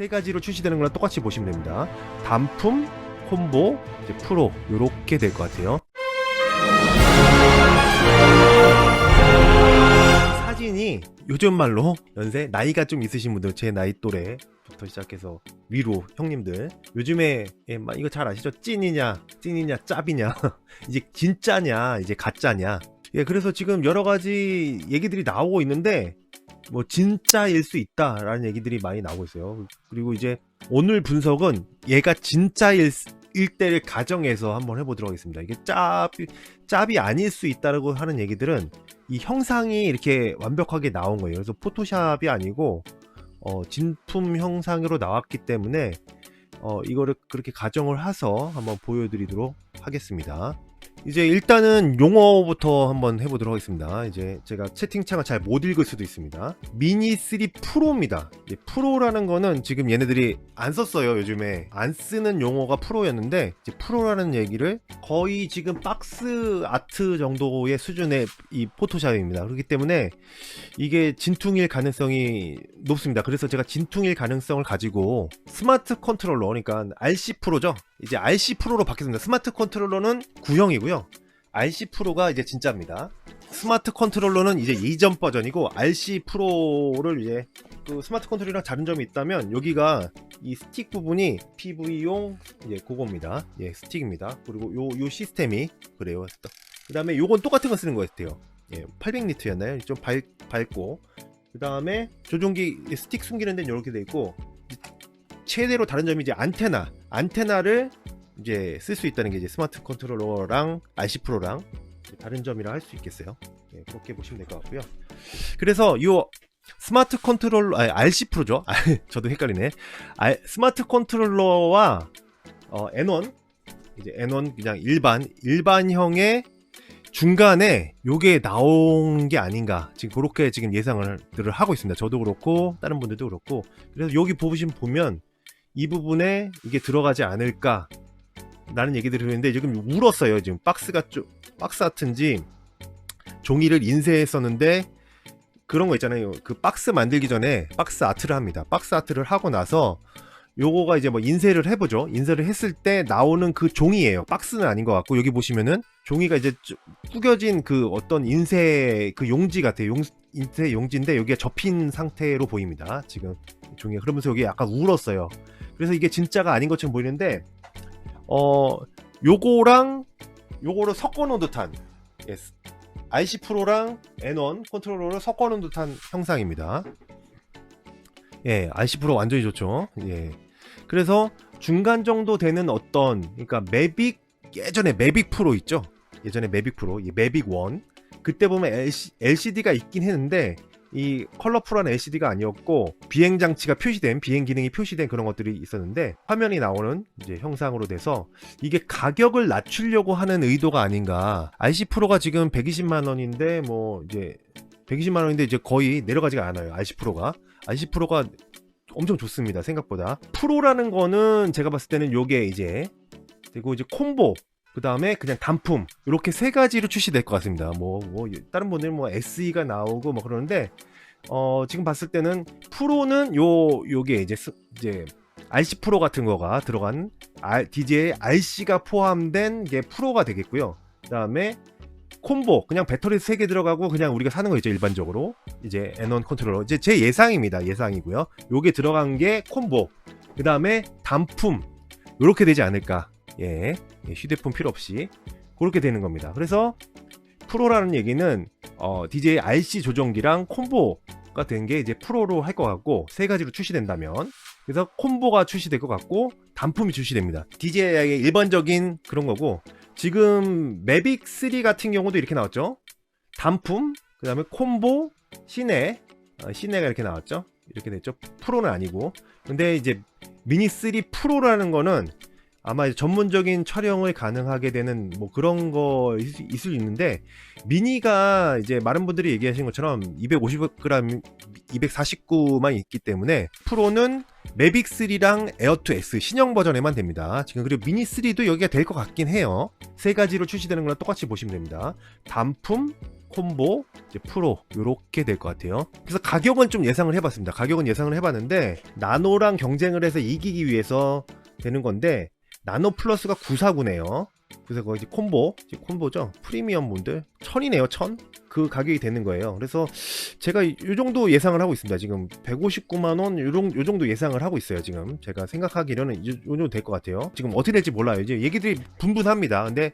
세 가지로 출시되는 거랑 똑같이 보시면 됩니다. 단품, 콤보, 이제 프로 요렇게 될 것 같아요. 사진이 요즘 말로 연세 나이가 좀 있으신 분들 제 나이 또래 부터 시작해서 위로 형님들 요즘에 예, 막 이거 잘 아시죠? 찐이냐 찐이냐 짭이냐 이제 진짜냐 이제 가짜냐 예 그래서 지금 여러 가지 얘기들이 나오고 있는데 뭐 진짜일 수 있다라는 얘기들이 많이 나오고 있어요. 그리고 이제 오늘 분석은 얘가 진짜일 일 때를 가정해서 한번 해보도록 하겠습니다. 이게 짭이 짭이 아닐 수 있다라고 하는 얘기들은 이 형상이 이렇게 완벽하게 나온 거예요. 그래서 포토샵이 아니고 어, 진품 형상으로 나왔기 때문에 어, 이거를 그렇게 가정을 해서 한번 보여드리도록 하겠습니다. 이제 일단은 용어부터 한번 해보도록 하겠습니다. 이제 제가 채팅창을 잘 못 읽을 수도 있습니다. 미니 3 프로입니다. 프로라는 거는 지금 얘네들이 안 썼어요. 요즘에 안 쓰는 용어가 프로였는데 이제 프로라는 얘기를 거의 지금 박스 아트 정도의 수준의 이 포토샵입니다. 그렇기 때문에 이게 진퉁일 가능성이 높습니다. 그래서 제가 진퉁일 가능성을 가지고 스마트 컨트롤러, 그러니까 RC 프로죠. 이제 RC 프로로 바뀌었습니다. 스마트 컨트롤러는 구형이고요. RC 프로가 이제 진짜입니다. 스마트 컨트롤러는 이제 이전 버전이고 RC 프로를 이제 그 스마트 컨트롤러랑 다른 점이 있다면 여기가 이 스틱 부분이 PV용 이제 그겁니다. 예, 스틱입니다. 그리고 요 요 시스템이 그래요. 그다음에 요건 똑같은 거 쓰는 것 같아요. 예, 800니트였나요? 좀 밝, 밝고 그 다음에 조종기 스틱 숨기는 데는 이렇게 돼 있고 최대로 다른 점이 이제 안테나 안테나를 이제 쓸 수 있다는 게 이제 스마트 컨트롤러랑 RC 프로랑 다른 점이라 할 수 있겠어요. 예, 그렇게 보시면 될 것 같고요. 그래서 요 스마트 컨트롤러 아니, RC 프로죠. 저도 헷갈리네. 아, 스마트 컨트롤러와 어, N1 이제 N1 그냥 일반 일반형의 중간에 요게 나온 게 아닌가 지금 그렇게 지금 예상을 하고 있습니다. 저도 그렇고 다른 분들도 그렇고 그래서 여기 보시면 보면 이 부분에 이게 들어가지 않을까 라는 얘기들을 했는데 지금 울었어요. 지금 박스가 좀 박스 같은지 종이를 인쇄했었는데 그런 거 있잖아요. 그 박스 만들기 전에 박스 아트를 합니다. 박스 아트를 하고 나서 요거가 이제 뭐 인쇄를 해보죠. 인쇄를 했을 때 나오는 그 종이에요. 박스는 아닌 것 같고 여기 보시면은 종이가 이제 좀 구겨진 그 어떤 인쇄 그 용지 같아요. 용, 인쇄 용지인데 여기가 접힌 상태로 보입니다. 지금 종이가 그러면서 여기 약간 울었어요. 그래서 이게 진짜가 아닌 것처럼 보이는데 어 요거랑 요거를 섞어놓은 듯한 예, IC 프로랑 N1 컨트롤러를 섞어놓은 듯한 형상입니다. 예, RC 프로 완전히 좋죠. 예. 그래서 중간 정도 되는 어떤 그러니까 매빅 예전에 매빅 프로 있죠. 예전에 매빅 프로, 이 매빅 1 그때 보면 LCD가 있긴 했는데 이 컬러풀한 LCD가 아니었고 비행 장치가 표시된 비행 기능이 표시된 그런 것들이 있었는데 화면이 나오는 이제 형상으로 돼서 이게 가격을 낮추려고 하는 의도가 아닌가. RC 프로가 지금 120만 원인데 뭐 이제 120만 원인데 이제 거의 내려가지가 않아요. RC 프로가. RC 프로가 엄청 좋습니다. 생각보다. 프로라는 거는 제가 봤을 때는 요게 이제 그리고 이제 콤보 그 다음에 그냥 단품 이렇게 세 가지로 출시될 것 같습니다. 뭐, 뭐 다른 분들 뭐 SE가 나오고 뭐 그러는데 어, 지금 봤을 때는 프로는 요 요게 이제 스, 이제 RC 프로 같은 거가 들어간 R, DJI RC가 포함된 게 프로가 되겠고요. 그 다음에 콤보 그냥 배터리 3개 들어가고 그냥 우리가 사는 거 있죠 일반적으로. 이제 N1 컨트롤러. 이제 제 예상입니다 예상이고요. 요게 들어간 게 콤보 그 다음에 단품. 요렇게 되지 않을까. 예, 휴대폰 필요 없이. 그렇게 되는 겁니다. 그래서 프로라는 얘기는 어, DJI RC 조정기랑 콤보가 된 게 이제 프로로 할 것 같고 세 가지로 출시된다면 그래서 콤보가 출시될 것 같고 단품이 출시됩니다. DJI의 일반적인 그런 거고 지금 매빅 3 같은 경우도 이렇게 나왔죠. 단품, 그 다음에 콤보, 시내, 어, 시내가 이렇게 나왔죠. 이렇게 됐죠. 프로는 아니고. 근데 이제 미니 3 프로라는 거는 아마 전문적인 촬영을 가능하게 되는 뭐 그런 거 있을 수 있는데 미니가 이제 많은 분들이 얘기하신 것처럼 250g 249만 있기 때문에 프로는 매빅 3랑 에어 2 S 신형 버전에만 됩니다. 지금 그리고 미니 3도 여기가 될 것 같긴 해요. 세 가지로 출시되는 거랑 똑같이 보시면 됩니다. 단품, 콤보, 이제 프로 요렇게 될 것 같아요. 그래서 가격은 좀 예상을 해봤습니다. 가격은 예상을 해봤는데 나노랑 경쟁을 해서 이기기 위해서 되는 건데 나노 플러스가 949네요. 그래서 이제 콤보, 콤보죠. 프리미엄 분들 천이네요, 천. 그 가격이 되는 거예요. 그래서 제가 이 정도 예상을 하고 있습니다. 지금 159만 원, 요, 정- 요 정도 예상을 하고 있어요. 지금 제가 생각하기로는 이요 정도 될 것 같아요. 지금 어떻게 될지 몰라요. 이제 얘기들이 분분합니다. 근데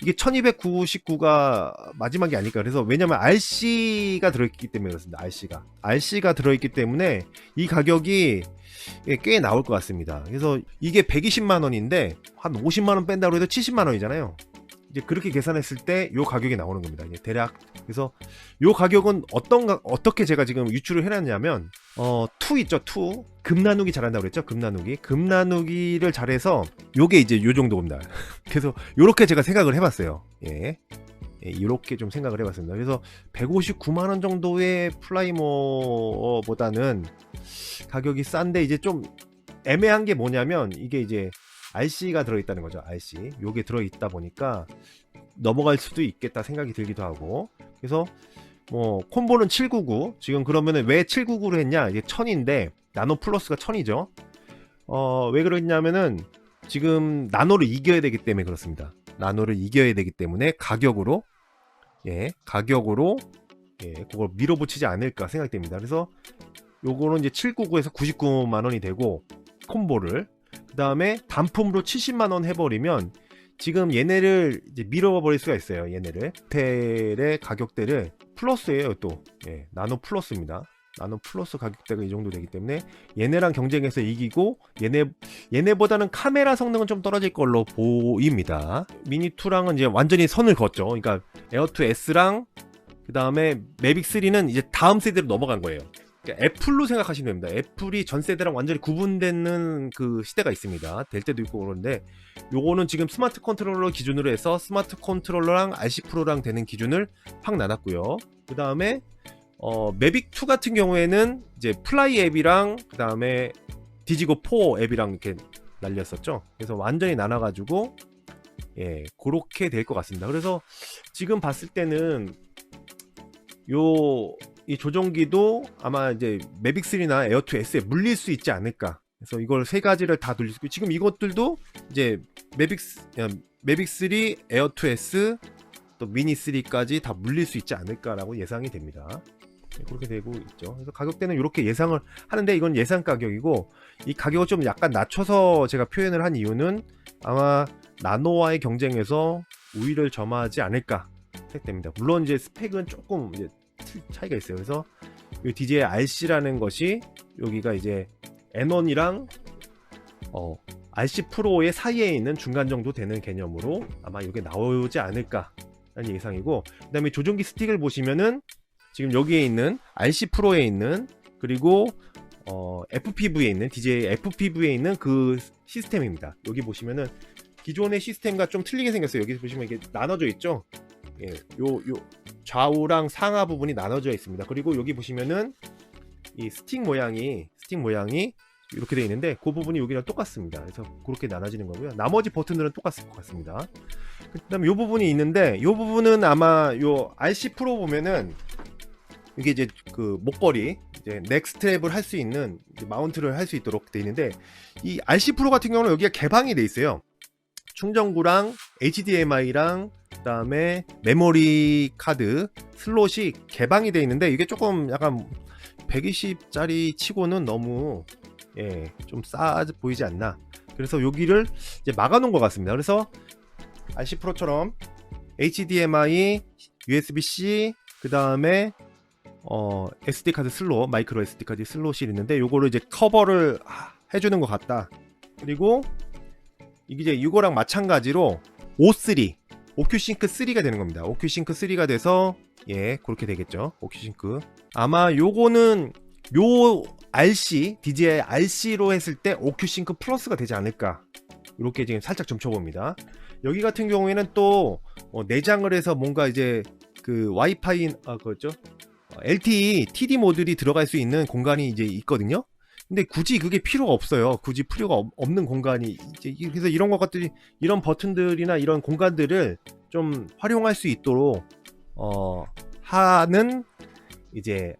이게 1299가 마지막이 아닐까. 그래서 왜냐면 RC가 들어있기 때문에 그렇습니다. RC가. RC가 들어있기 때문에 이 가격이 예, 꽤 나올 것 같습니다. 그래서 이게 120만 원인데 한 50만 원 뺀다고 해도 70만 원이잖아요. 이제 그렇게 계산했을 때 요 가격이 나오는 겁니다. 대략 그래서 요 가격은 어떤 가- 어떻게 제가 지금 유출을 해놨냐면 어2 있죠 2 금나누기 잘한다고 그랬죠 금나누기 금나누기를 잘해서 요게 이제 요 정도입니다. 그래서 요렇게 제가 생각을 해봤어요. 예. 예, 이렇게 좀 생각을 해봤습니다. 그래서 159만 원 정도의 플라이머보다는 가격이 싼데 이제 좀 애매한 게 뭐냐면 이게 이제 RC가 들어있다는 거죠. RC. 요게 들어있다 보니까 넘어갈 수도 있겠다 생각이 들기도 하고. 그래서 뭐 콤보는 799. 지금 그러면은 왜 799로 했냐? 이게 1000인데 나노 플러스가 1000이죠. 어, 왜 그러냐면은 지금 나노를 이겨야 되기 때문에 그렇습니다. 나노를 이겨야 되기 때문에 가격으로 예, 가격으로 예, 그걸 밀어붙이지 않을까 생각됩니다. 그래서 요거는 이제 799에서 99만 원이 되고 콤보를 그 다음에 단품으로 70만 원 해버리면 지금 얘네를 이제 밀어버릴 수가 있어요. 얘네를 텔의 가격대를 플러스예요. 또 예, 나노 플러스입니다. 나노 플러스 가격대가 이 정도 되기 때문에 얘네랑 경쟁해서 이기고 얘네 얘네보다는 카메라 성능은 좀 떨어질 걸로 보입니다. 미니 2랑은 이제 완전히 선을 걷죠. 그러니까 에어 2 S랑 그 다음에 매빅 3는 이제 다음 세대로 넘어간 거예요. 그러니까 애플로 생각하시면 됩니다. 애플이 전 세대랑 완전히 구분되는 그 시대가 있습니다. 될 때도 있고 그런데 요거는 지금 스마트 컨트롤러 기준으로 해서 스마트 컨트롤러랑 RC 프로랑 되는 기준을 확 나눴고요. 그 다음에 어, 매빅 2 같은 경우에는 이제 플라이 앱이랑 그 다음에 디지고 4 앱이랑 이렇게 날렸었죠. 그래서 완전히 나눠가지고 예 그렇게 될 것 같습니다. 그래서 지금 봤을 때는 요 이 조종기도 아마 이제 매빅 3나 에어2 S에 물릴 수 있지 않을까. 그래서 이걸 세 가지를 다 돌릴 수 있고 지금 이것들도 이제 매빅 스- 어, 매빅 3, 에어2 S 또 미니 3까지 다 물릴 수 있지 않을까라고 예상이 됩니다. 네, 그렇게 되고 있죠. 그래서 가격대는 이렇게 예상을 하는데 이건 예상 가격이고 이 가격을 좀 약간 낮춰서 제가 표현을 한 이유는 아마 나노와의 경쟁에서 우위를 점하지 않을까 생각됩니다. 물론 이제 스펙은 조금 이제 틀- 차이가 있어요. 그래서 이 DJI RC라는 것이 여기가 이제 N1이랑 어, RC 프로의 사이에 있는 중간 정도 되는 개념으로 아마 이게 나오지 않을까라는 예상이고 그다음에 조종기 스틱을 보시면은 지금 여기에 있는 RC 프로에 있는 그리고 어, FPV에 있는 DJI FPV에 있는 그 시스템입니다. 여기 보시면은 기존의 시스템과 좀 틀리게 생겼어요. 여기 보시면 이게 나눠져 있죠. 예, 요, 요 좌우랑 상하 부분이 나눠져 있습니다. 그리고 여기 보시면은 이 스틱 모양이 스틱 모양이 이렇게 되어 있는데 그 부분이 여기랑 똑같습니다. 그래서 그렇게 나눠지는 거고요. 나머지 버튼들은 똑같을 것 같습니다. 그다음에 이 부분이 있는데 이 부분은 아마 요 RC 프로 보면은 이게 이제 그 목걸이 이제 넥스트랩을 할 수 있는 마운트를 할 수 있도록 되어 있는데 이 RC 프로 같은 경우는 여기가 개방이 돼 있어요. 충전구랑 HDMI랑 그다음에 메모리 카드 슬롯이 개방이 돼 있는데 이게 조금 약간 120짜리 치고는 너무 예, 좀 싸 보이지 않나. 그래서 여기를 이제 막아 놓은 것 같습니다. 그래서 RC 프로처럼 HDMI, USB-C, 그 다음에 어, SD 카드 슬롯, 마이크로 SD 카드 슬롯이 있는데 요거를 이제 커버를 하- 해주는 것 같다. 그리고 이게 이제 이거랑 마찬가지로 O3, 오큐싱크 3가 되는 겁니다. 오큐싱크 3가 돼서 예 그렇게 되겠죠. 오큐싱크 아마 요거는 요 RC, DJI RC로 했을 때 오큐싱크 플러스가 되지 않을까. 이렇게 지금 살짝 점쳐봅니다. 여기 같은 경우에는 또 어, 내장을 해서 뭔가 이제 그 와이파이 아 그렇죠. 어, LTE, TD 모듈이 들어갈 수 있는 공간이 이제 있거든요. 근데 굳이 그게 필요가 없어요. 굳이 필요가 없- 없는 공간이 이제 이- 그래서 이런 것들이 이런 버튼들이나 이런 공간들을 좀 활용할 수 있도록 어, 하는 이제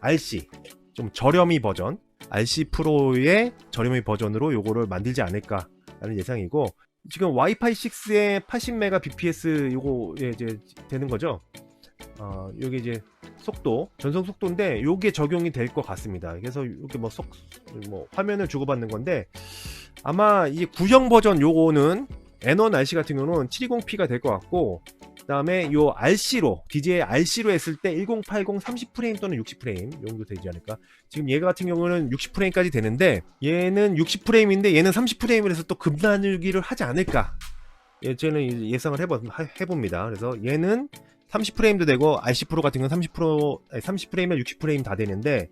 RC 좀 저렴이 버전 RC 프로의 저렴이 버전으로 요거를 만들지 않을까라는 예상이고 지금 와이파이 6에 80메가 bps 요거 예, 이제 되는 거죠. 어, 요게 이제 속도 전송 속도인데 요게 적용이 될 것 같습니다. 그래서 이렇게 뭐 속 뭐 화면을 주고받는 건데 아마 이 구형 버전 요거는 N1 RC 같은 경우는 720p가 될 것 같고 그다음에 요 RC로 DJI RC로 했을 때 1080 30프레임 또는 60프레임 이 정도 되지 않을까? 지금 얘가 같은 경우는 60프레임까지 되는데 얘는 60프레임인데 얘는 30프레임이라서 또 급나누기를 하지 않을까? 예, 저는 예상을 해봅니다. 그래서 얘는 30프레임도 되고 RC 프로 같은 건 30프로 30프레임이나 60프레임 다 되는데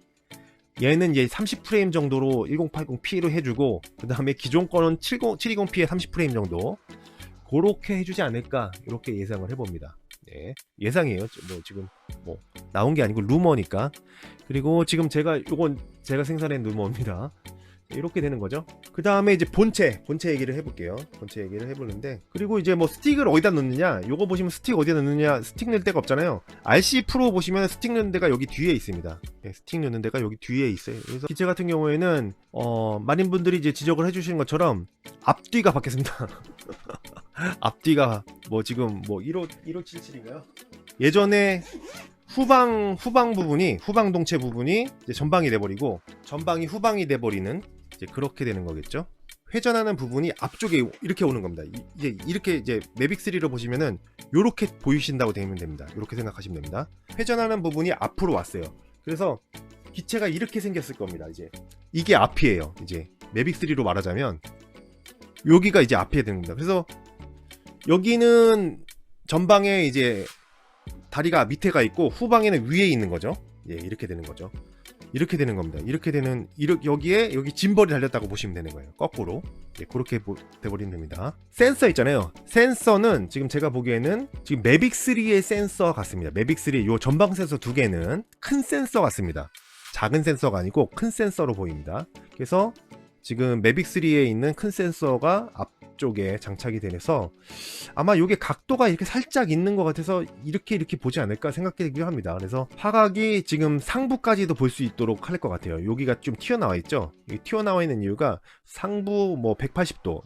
얘는 이제 30프레임 정도로 1080p로 해주고 그 다음에 기존 거는 70, 720p에 30프레임 정도 그렇게 해주지 않을까 이렇게 예상을 해봅니다. 네, 예상이에요. 뭐 지금 뭐 나온 게 아니고 루머니까. 그리고 지금 제가 요건 제가 생산한 루머입니다. 이렇게 되는 거죠. 그 다음에 이제 본체, 본체 얘기를 해볼게요. 본체 얘기를 해보는데 그리고 이제 뭐 스틱을 어디다 넣느냐? 요거 보시면 스틱 어디다 넣느냐? 스틱 넣을 데가 없잖아요. RC 프로 보시면 스틱 넣는 데가 여기 뒤에 있습니다. 네, 스틱 넣는 데가 여기 뒤에 있어요. 그래서 기체 같은 경우에는 어, 많은 분들이 이제 지적을 해주시는 것처럼 앞뒤가 바뀌었습니다. 앞뒤가 뭐 지금 뭐 15, 1577인가요? 예전에 후방 후방 부분이 후방 동체 부분이 전방이 돼버리고 전방이 후방이 돼버리는 이제 그렇게 되는 거겠죠. 회전하는 부분이 앞쪽에 이렇게 오는 겁니다. 이- 이제 이렇게 이제 매빅 3로 보시면은 이렇게 보이신다고 되면 됩니다. 이렇게 생각하시면 됩니다. 회전하는 부분이 앞으로 왔어요. 그래서 기체가 이렇게 생겼을 겁니다. 이제 이게 앞이에요. 이제 매빅 3로 말하자면 여기가 이제 앞에 겁니다. 그래서 여기는 전방에 이제 다리가 밑에가 있고 후방에는 위에 있는 거죠. 예, 이렇게 되는 거죠. 이렇게 되는 겁니다. 이렇게 되는 이렇게 여기에 여기 짐벌이 달렸다고 보시면 되는 거예요. 거꾸로. 예, 그렇게 보- 돼버리면 됩니다. 센서 있잖아요. 센서는 지금 제가 보기에는 지금 매빅 3의 센서 같습니다. 매빅 3요 전방 센서 두 개는 큰 센서 같습니다. 작은 센서가 아니고 큰 센서로 보입니다. 그래서 지금 매빅 3에 있는 큰 센서가 앞 쪽에 장착이 되면서 아마 이게 각도가 이렇게 살짝 있는 것 같아서 이렇게 이렇게 보지 않을까 생각되기도 합니다. 그래서 화각이 지금 상부까지도 볼 수 있도록 할 것 같아요. 여기가 좀 튀어나와 있죠. 이 튀어나와 있는 이유가 상부 뭐 180도,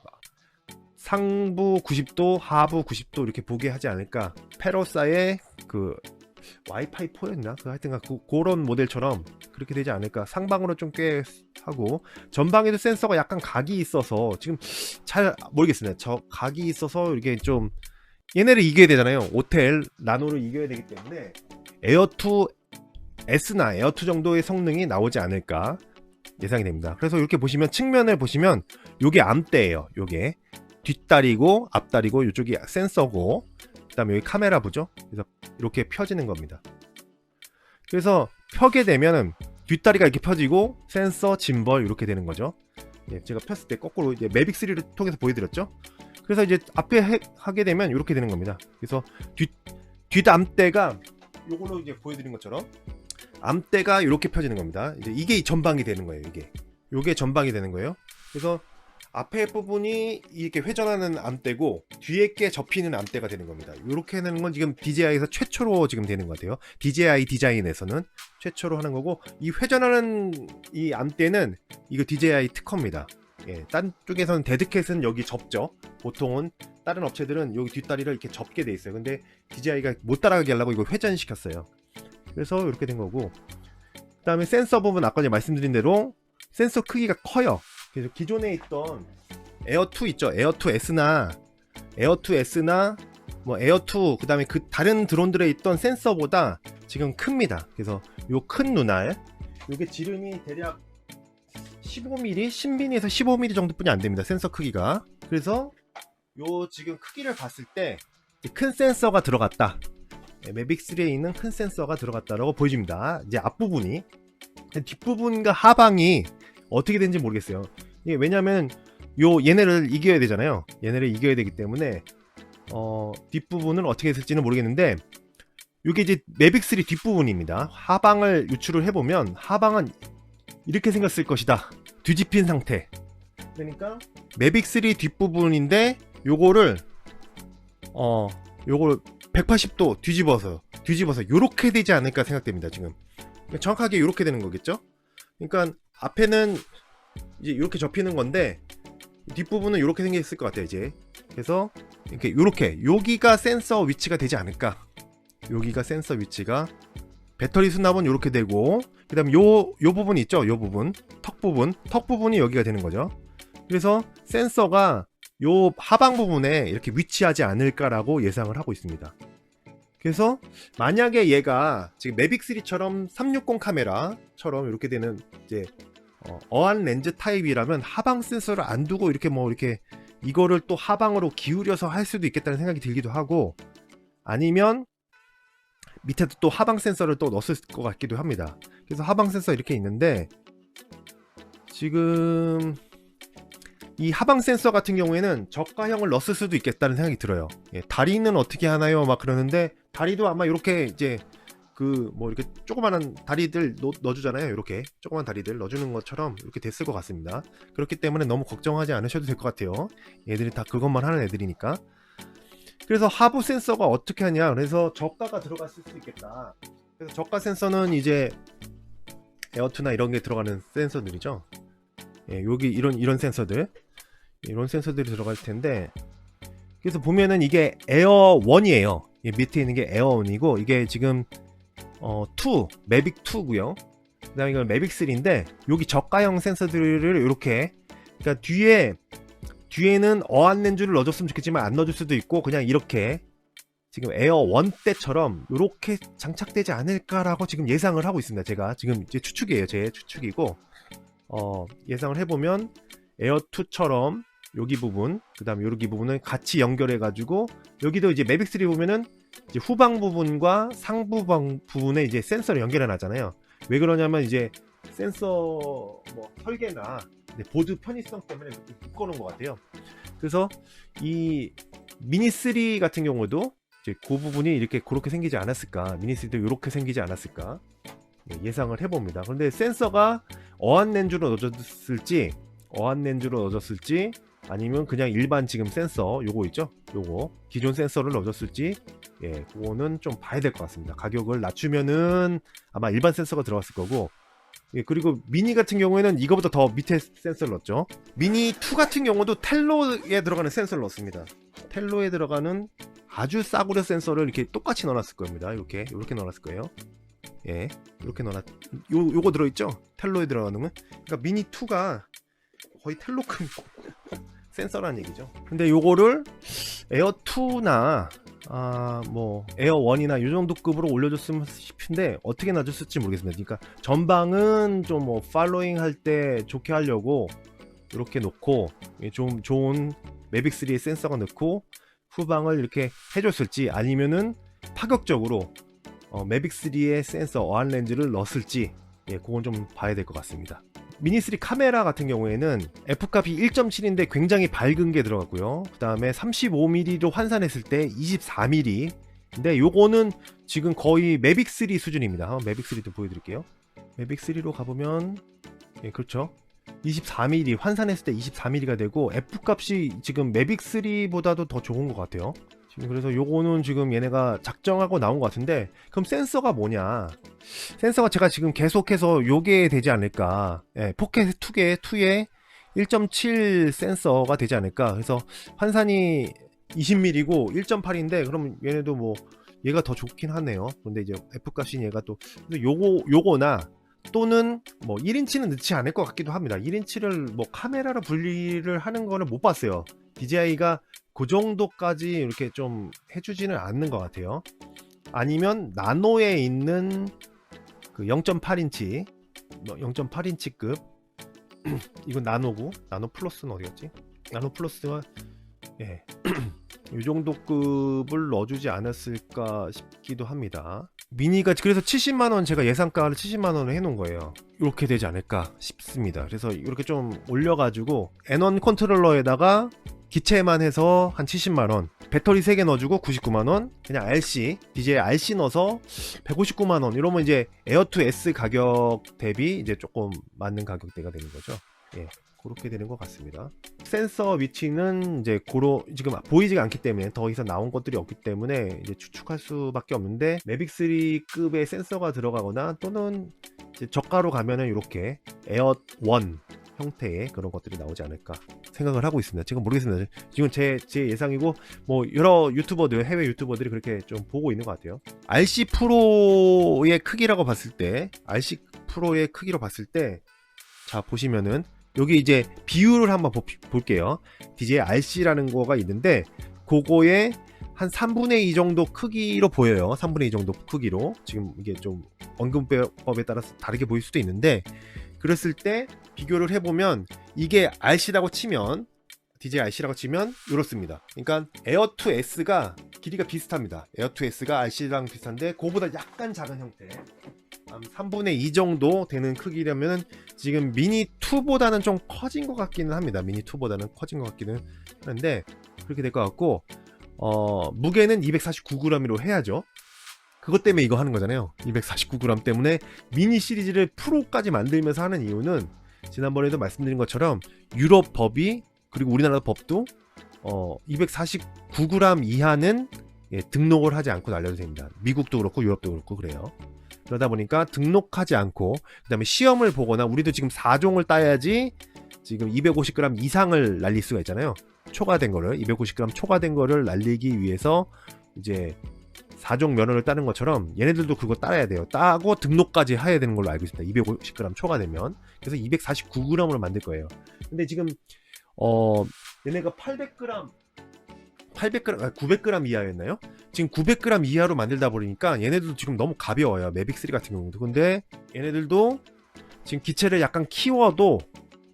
상부 90도, 하부 90도 이렇게 보게 하지 않을까. 페로사의 그 와이파이 4였나? 그 하여튼 그, 그런 모델처럼 그렇게 되지 않을까. 상방으로 좀 꽤 하고 전방에도 센서가 약간 각이 있어서 지금 잘 모르겠습니다. 저 각이 있어서 이렇게 좀 얘네를 이겨야 되잖아요. 오텔 나노를 이겨야 되기 때문에 에어2 S나 에어2 정도의 성능이 나오지 않을까 예상이 됩니다. 그래서 이렇게 보시면 측면을 보시면 요게 암대예요. 요게 뒷다리고 앞다리고 이쪽이 센서고 그 다음에 여기 카메라 부죠. 그래서 이렇게 펴지는 겁니다. 그래서 펴게 되면은 뒷다리가 이렇게 펴지고 센서 짐벌 이렇게 되는 거죠. 예, 제가 폈을 때 거꾸로 이제 매빅 3를 통해서 보여드렸죠. 그래서 이제 앞에 해- 하게 되면 이렇게 되는 겁니다. 그래서 뒷 뒷암대가 요걸로 이제 보여드린 것처럼 암대가 이렇게 펴지는 겁니다. 이제 이게 전방이 되는 거예요. 이게 요게 전방이 되는 거예요. 그래서 앞에 부분이 이렇게 회전하는 암대고 뒤에 게 접히는 암대가 되는 겁니다. 이렇게 되는 건 지금 DJI에서 최초로 지금 되는 것 같아요. DJI 디자인에서는 최초로 하는 거고 이 회전하는 이 암대는 이거 DJI 특허입니다. 예, 딴 쪽에서는 데드캣은 여기 접죠. 보통은 다른 업체들은 여기 뒷다리를 이렇게 접게 돼 있어요. 근데 DJI가 못 따라가게 하려고 이걸 회전시켰어요. 그래서 이렇게 된 거고. 그 다음에 센서 부분 아까 말씀드린 대로 센서 크기가 커요. 그래서 기존에 있던 에어2 있죠. 에어2 S나 에어2 S나 뭐 에어2 그다음에 그 다른 드론들에 있던 센서보다 지금 큽니다. 그래서 요 큰 눈알 요게 지름이 대략 15mm, 10mm에서 15mm 정도뿐이 안 됩니다. 센서 크기가. 그래서 요 지금 크기를 봤을 때 큰 센서가 들어갔다. 네, 매빅 3에 있는 큰 센서가 들어갔다라고 보여집니다. 이제 앞부분이 뒷부분과 하방이 어떻게 되는지 모르겠어요. 이게 왜냐면 요 얘네를 이겨야 되잖아요. 얘네를 이겨야 되기 때문에 어, 뒷부분은 어떻게 됐을지는 모르겠는데 이게 이제 매빅 3 뒷부분입니다. 하방을 유출을 해보면 하방은 이렇게 생겼을 것이다. 뒤집힌 상태. 그러니까 매빅 3 뒷부분인데 요거를 어 요걸 180도 뒤집어서 뒤집어서 요렇게 되지 않을까 생각됩니다 지금 정확하게 요렇게 되는 거겠죠 그러니까 앞에는 이제 이렇게 접히는 건데 뒷부분은 이렇게 생겼을 것 같아요 이제. 그래서 이렇게 요렇게 여기가 센서 위치가 되지 않을까. 여기가 센서 위치가 배터리 수납은 이렇게 되고 그 다음 요, 요 부분 있죠? 요 부분. 턱 부분. 턱 부분이 여기가 되는 거죠. 그래서 센서가 요 하방 부분에 이렇게 위치하지 않을까라고 예상을 하고 있습니다. 그래서 만약에 얘가 지금 매빅 3처럼 360 카메라처럼 이렇게 되는 이제 어, 어안 렌즈 타입이라면 하방 센서를 안 두고 이렇게 뭐 이렇게 이거를 또 하방으로 기울여서 할 수도 있겠다는 생각이 들기도 하고 아니면 밑에도 또 하방 센서를 또 넣었을 것 같기도 합니다. 그래서 하방 센서 이렇게 있는데 지금 이 하방 센서 같은 경우에는 저가형을 넣었을 수도 있겠다는 생각이 들어요. 예, 다리는 어떻게 하나요? 막 그러는데 다리도 아마 이렇게 이제 그 뭐 이렇게 조그마한 다리들 넣, 넣어주잖아요. 이렇게 조그만 다리들 넣어주는 것처럼 이렇게 됐을 것 같습니다. 그렇기 때문에 너무 걱정하지 않으셔도 될 것 같아요. 얘들이 다 그것만 하는 애들이니까. 그래서 하부 센서가 어떻게 하냐? 그래서 저가가 들어갔을 수 있겠다. 그래서 저가 센서는 이제 에어투나 이런 게 들어가는 센서들이죠. 예, 여기 이런 이런 센서들 이런 센서들이 들어갈 텐데 그래서 보면은 이게 에어 1이에요. 밑에 있는 게 에어 1이고 이게 지금 어, 2, 매빅 2고요. 그다음에 이건 매빅 3인데 여기 저가형 센서들을 이렇게 그러니까 뒤에 뒤에는 어안 렌즈를 넣어줬으면 좋겠지만 안 넣어줄 수도 있고 그냥 이렇게 지금 에어 1 때처럼 이렇게 장착되지 않을까라고 지금 예상을 하고 있습니다. 제가 지금 이제 추측이에요. 제 추측이고 어, 예상을 해보면 에어 2처럼 여기 부분 그 다음 에 여기 부분을 같이 연결해 가지고 여기도 이제 매빅 3 보면은 후방 부분과 상부방 부분에 이제 센서를 연결해 놨잖아요. 왜 그러냐면 이제 센서 뭐 설계나 보드 편의성 때문에 묶어놓은 것 같아요. 그래서 이 미니 3 같은 경우도 이제 그 부분이 이렇게 그렇게 생기지 않았을까? 미니 3도 이렇게 생기지 않았을까? 예, 예상을 해봅니다. 그런데 센서가 어안 렌즈로 넣어졌을지 어안 렌즈로 넣어졌을지 아니면 그냥 일반 지금 센서 요거 있죠? 요거 기존 센서를 넣어줬을지 예, 그거는 좀 봐야 될 것 같습니다. 가격을 낮추면은 아마 일반 센서가 들어갔을 거고 예, 그리고 미니 같은 경우에는 이거보다 더 밑에 센서를 넣었죠. 미니 2 같은 경우도 텔로에 들어가는 센서를 넣었습니다. 텔로에 들어가는 아주 싸구려 센서를 이렇게 똑같이 넣어놨을 겁니다. 이렇게 이렇게 넣어놨을 거예요. 예, 이렇게 넣어놨. 요 요거 들어있죠? 텔로에 들어가는 건. 그러니까 미니 2가 거의 텔로급 센서란 얘기죠. 근데 요거를 에어 2나 아, 뭐 에어 1이나 요 정도 급으로 올려줬으면 싶은데 어떻게 놔줬을지 모르겠습니다. 그러니까 전방은 좀 뭐 팔로잉 할 때 좋게 하려고 이렇게 놓고 좀 좋은 매빅 3의 센서가 넣고 후방을 이렇게 해줬을지 아니면은 파격적으로 어, 매빅 3의 센서 어안 렌즈를 넣었을지 예, 그건 좀 봐야 될 것 같습니다. 미니3 카메라 같은 경우에는 F값이 1.7인데 굉장히 밝은 게 들어갔고요. 그 다음에 35mm로 환산했을 때 24mm. 근데 요거는 지금 거의 매빅3 수준입니다. 매빅3도 보여드릴게요. 매빅3로 가보면, 예, 그렇죠. 24mm, 환산했을 때 24mm가 되고, F값이 지금 매빅3보다도 더 좋은 것 같아요. 지금 그래서 요거는 지금 얘네가 작정하고 나온 것 같은데, 그럼 센서가 뭐냐? 센서가 제가 지금 계속해서 요게 되지 않을까. 예, 포켓 2개, 2에 1.7 센서가 되지 않을까. 그래서 환산이 20mm고 1.8인데, 그럼 얘네도 뭐, 얘가 더 좋긴 하네요. 근데 이제 F값인 얘가 또, 요거, 요거나, 또는 뭐 1인치는 넣지 않을 것 같기도 합니다. 1인치를 뭐 카메라로 분리를 하는 거는 못 봤어요. DJI가 그 정도까지 이렇게 좀 해주지는 않는 것 같아요. 아니면 나노에 있는 그 0.8인치, 0.8인치급 이건 나노고 나노 플러스는 어디였지? 나노 플러스가 예, 이 정도 급을 넣어주지 않았을까 싶기도 합니다. 미니가 그래서 70만 원 제가 예상가를 70만 원을 해놓은 거예요. 이렇게 되지 않을까 싶습니다. 그래서 이렇게 좀 올려가지고 N1 컨트롤러에다가 기체만 해서 한 70만 원, 배터리 3개 넣어주고 99만 원, 그냥 RC, DJI RC 넣어서 159만 원. 이러면 이제 에어2 S 가격 대비 이제 조금 맞는 가격대가 되는 거죠. 예, 그렇게 되는 것 같습니다. 센서 위치는 이제 고로 지금 보이지가 않기 때문에 더 이상 나온 것들이 없기 때문에 이제 추측할 수밖에 없는데 매빅 3급의 센서가 들어가거나 또는 이제 저가로 가면은 이렇게 에어 1 형태의 그런 것들이 나오지 않을까 생각을 하고 있습니다. 지금 모르겠습니다. 지금 제, 제 예상이고 뭐 여러 유튜버들 해외 유튜버들이 그렇게 좀 보고 있는 것 같아요. RC 프로의 크기라고 봤을 때 RC 프로의 크기로 봤을 때 자 보시면은 여기 이제 비율을 한번 보- 볼게요. DJI RC라는 거가 있는데 그거에 한 3분의 2 정도 크기로 보여요. 3분의 2 정도 크기로 지금 이게 좀 언급법에 따라서 다르게 보일 수도 있는데 그랬을 때 비교를 해보면 이게 RC라고 치면 DJI RC라고 치면 이렇습니다. 그러니까 에어 2S가 길이가 비슷합니다. 에어 2S가 RC랑 비슷한데 그거보다 약간 작은 형태. 한 3분의 2 정도 되는 크기라면 지금 미니 2보다는 좀 커진 것 같기는 합니다. 미니 2보다는 커진 것 같기는 하는데 그렇게 될 것 같고 어, 무게는 249g으로 해야죠. 그것 때문에 이거 하는 거잖아요. 249g 때문에 미니 시리즈를 프로까지 만들면서 하는 이유는 지난번에도 말씀드린 것처럼 유럽 법이 그리고 우리나라 법도 어, 249g 이하는 예, 등록을 하지 않고 날려도 됩니다. 미국도 그렇고 유럽도 그렇고 그래요. 그러다 보니까 등록하지 않고 그다음에 시험을 보거나 우리도 지금 4종을 따야지 지금 250g 이상을 날릴 수가 있잖아요. 초과된 거를 250g 초과된 거를 날리기 위해서 이제 4종 면허를 따는 것처럼 얘네들도 그거 따야 돼요. 따고 등록까지 해야 되는 걸로 알고 있습니다. 250g 초과되면. 그래서 249g으로 만들 거예요. 근데 지금 어 얘네가 800g 800g, 아, 900g 이하였나요? 지금 900g 이하로 만들다 보니까 얘네들도 지금 너무 가벼워요. 매빅3 같은 경우도. 근데 얘네들도 지금 기체를 약간 키워도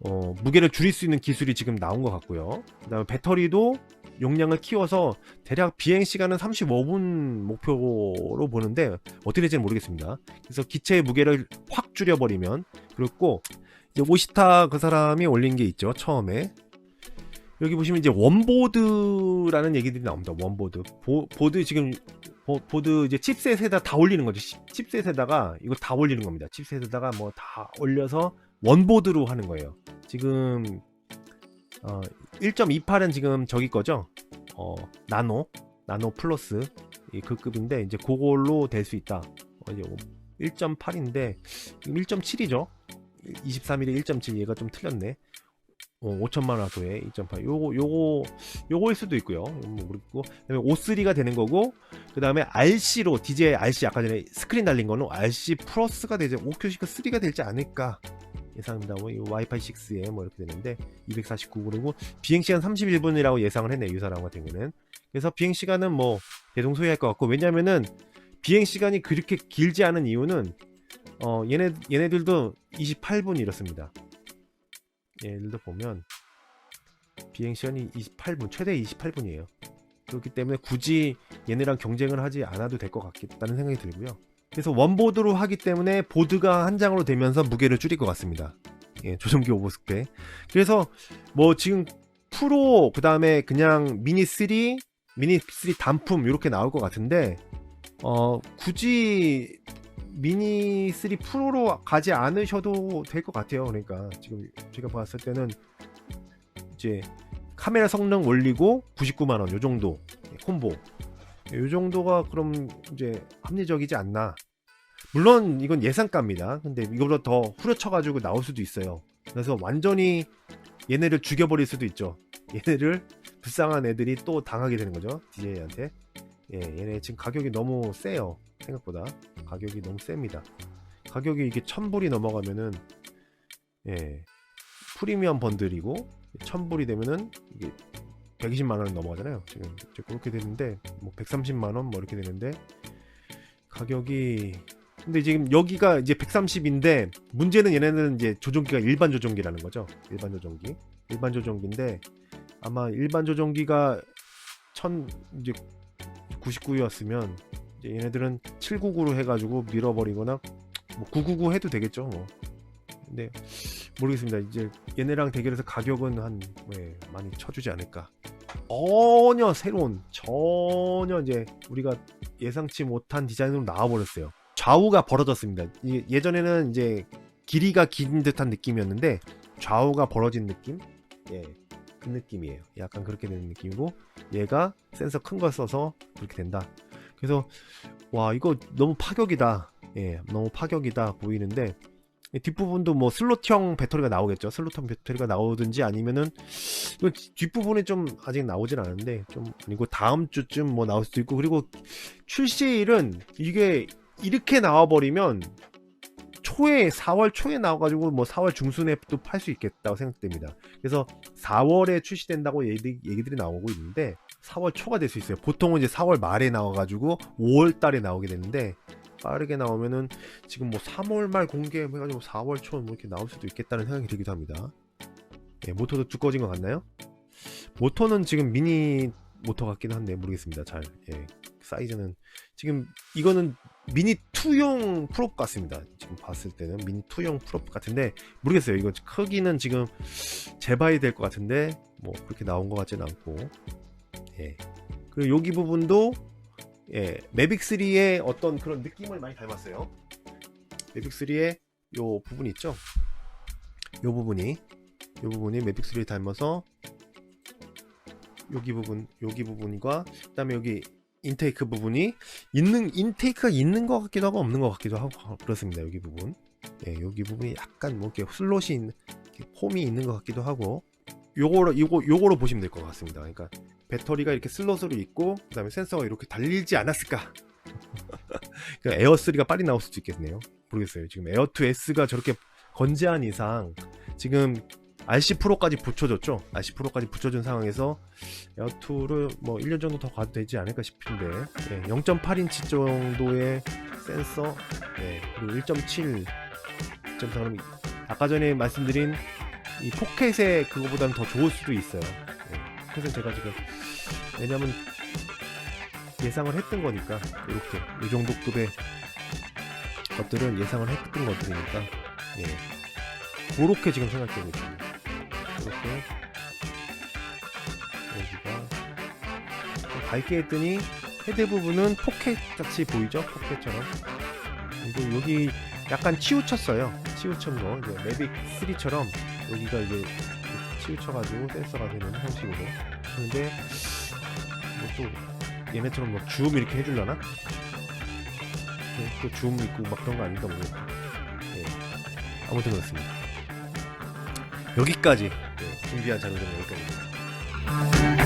어, 무게를 줄일 수 있는 기술이 지금 나온 것 같고요. 그 다음에 배터리도 용량을 키워서 대략 비행 시간은 35분 목표로 보는데 어떻게 될지는 모르겠습니다. 그래서 기체의 무게를 확 줄여버리면 그렇고 이제 오시타 그 사람이 올린 게 있죠 처음에 여기 보시면 이제 원보드라는 얘기들이 나옵니다. 원보드 보, 보드 지금 보, 보드 이제 칩셋에다 다 올리는 거죠. 치- 칩셋에다가 이거 다 올리는 겁니다. 칩셋에다가 뭐 다 올려서 원보드로 하는 거예요. 지금 어, 1.28은 지금 저기 거죠. 어, 나노, 나노 플러스 이그 급인데 이제 그걸로 될 수 있다. 어, 이제 1.8인데 1.7이죠. 23일에 1.7 얘가 좀 틀렸네. 어, 5천만 화소에 2.8. 요거 요거 요거일 수도 있고요. 뭐 모르겠고. 그다음에 O3가 되는 거고 그다음에 RC로 DJI RC 아까 전에 스크린 달린 거는 RC 플러스가 되지 오큐시크 3가 될지 않을까 예상합니다. 와이파이 6에 뭐 이렇게 되는데 249그리고 비행 시간 31분이라고 예상을 했네 요 사람 같은 경우는. 그래서 비행 시간은 뭐 대동소이할 것 같고 왜냐면은 비행 시간이 그렇게 길지 않은 이유는 어 얘네 얘네들도 28분 이렇습니다. 얘네들도 보면 비행 시간이 28분 최대 28분이에요. 그렇기 때문에 굳이 얘네랑 경쟁을 하지 않아도 될 것 같다는 생각이 들고요. 그래서 원보드로 하기 때문에 보드가 한 장으로 되면서 무게를 줄일 것 같습니다. 예, 조종기 오버스펙. 그래서 뭐 지금 프로 그 다음에 그냥 미니 3, 미니 3 단품 이렇게 나올 것 같은데 어 굳이 미니 3 프로로 가지 않으셔도 될 것 같아요. 그러니까 지금 제가 봤을 때는 이제 카메라 성능 올리고 99만 원 요 정도 예, 콤보 요 정도가 그럼 이제 합리적이지 않나. 물론 이건 예상가입니다. 근데 이거보다 더 후려쳐가지고 나올 수도 있어요. 그래서 완전히 얘네를 죽여버릴 수도 있죠. 얘네를 불쌍한 애들이 또 당하게 되는 거죠. DJ한테. 예, 얘네 지금 가격이 너무 세요. 생각보다 가격이 너무 셉니다. 가격이 이게 1000불이 넘어가면은 예, 프리미엄 번들이고 1000불이 되면은 이게 120만 원이 넘어가잖아요. 지금 그렇게 되는데 뭐 130만 원 뭐 이렇게 되는데 가격이 근데 지금 여기가 이제 130인데 문제는 얘네는 이제 조종기가 일반 조종기라는 거죠. 일반 조종기. 일반 조종기인데 아마 일반 조종기가 1000 이제 99였으면 이제 얘네들은 799로 해 가지고 밀어버리거나 뭐 999 해도 되겠죠, 뭐. 근데 모르겠습니다. 이제 얘네랑 대결해서 가격은 한 예, 많이 쳐주지 않을까. 전혀 새로운 전혀 이제 우리가 예상치 못한 디자인으로 나와버렸어요. 좌우가 벌어졌습니다. 이- 예전에는 이제 길이가 긴 듯한 느낌이었는데 좌우가 벌어진 느낌? 예, 그 느낌이에요. 약간 그렇게 되는 느낌이고 얘가 센서 큰 걸 써서 그렇게 된다. 그래서 와 이거 너무 파격이다. 예, 너무 파격이다 보이는데 이 뒷부분도 뭐 슬롯형 배터리가 나오겠죠. 슬롯형 배터리가 나오든지 아니면은 뒷부분에 좀 아직 나오진 않은데 좀 그리고 다음 주쯤 뭐 나올 수도 있고 그리고 출시일은 이게 이렇게 나와버리면 초에 4월 초에 나와가지고 뭐 4월 중순에 또 팔 수 있겠다고 생각됩니다. 그래서 4월에 출시된다고 얘기들이, 얘기들이 나오고 있는데 4월 초가 될 수 있어요. 보통은 이제 4월 말에 나와가지고 5월 달에 나오게 되는데 빠르게 나오면은 지금 뭐 3월 말 공개해가지고 4월 초 뭐 이렇게 나올 수도 있겠다는 생각이 들기도 합니다. 예, 모터도 두꺼워진 것 같나요? 모터는 지금 미니 모터 같긴 한데 모르겠습니다. 잘 예, 사이즈는 지금 이거는 미니 2용 프롭 같습니다. 지금 봤을 때는 미니 2용 프롭 같은데 모르겠어요. 이거 크기는 지금 재봐야 될 것 같은데 뭐 그렇게 나온 것 같지는 않고 예. 그리고 여기 부분도 예, 매빅 3의 어떤 그런 느낌을 많이 닮았어요. 매빅 3의 요 부분 있죠? 요 부분이 요 부분이 매빅 3를 닮아서 여기 부분 여기 부분과 그다음에 여기 인테이크 부분이 있는 인테이크가 있는 것 같기도 하고 없는 것 같기도 하고 그렇습니다. 여기 부분 예, 여기 부분이 약간 뭐 이렇게 슬롯이 있는 이렇게 홈이 있는 것 같기도 하고 요거로 요거 요거로 보시면 될 것 같습니다. 그러니까 배터리가 이렇게 슬롯으로 있고 그다음에 센서가 이렇게 달리지 않았을까? 그러니까 에어 3가 빨리 나올 수도 있겠네요. 모르겠어요. 지금 에어 2S가 저렇게 건재한 이상 지금 RC 프로까지 붙여줬죠. RC 프로까지 붙여준 상황에서 에어 2를 뭐 1년 정도 더 가도 되지 않을까 싶은데 예, 0.8인치 정도의 센서 예, 그리고 1.7 1.4 아까 전에 말씀드린 이 포켓의 그거보다는 더 좋을 수도 있어요. 예, 그래서 제가 지금 왜냐면 예상을 했던 거니까 이렇게 이 정도 급의 것들은 예상을 했던 것들이니까 예 그렇게 지금 생각되고 있습니다. 이렇게 여기가 좀 밝게 했더니 헤드 부분은 포켓 같이 보이죠? 포켓처럼 그리고 여기 약간 치우쳤어요. 치우친 거 이제 매빅 3처럼 여기가 이제 치우쳐가지고 센서가 되는 형식으로 근데 뭐 또 얘네처럼 뭐 줌 이렇게 해줄라나? 또 줌 있고 막 그런 거 아닌가 모르겠다. 예. 아무튼 그렇습니다. 여기까지 예, 준비한 자료는 여기까지입니다.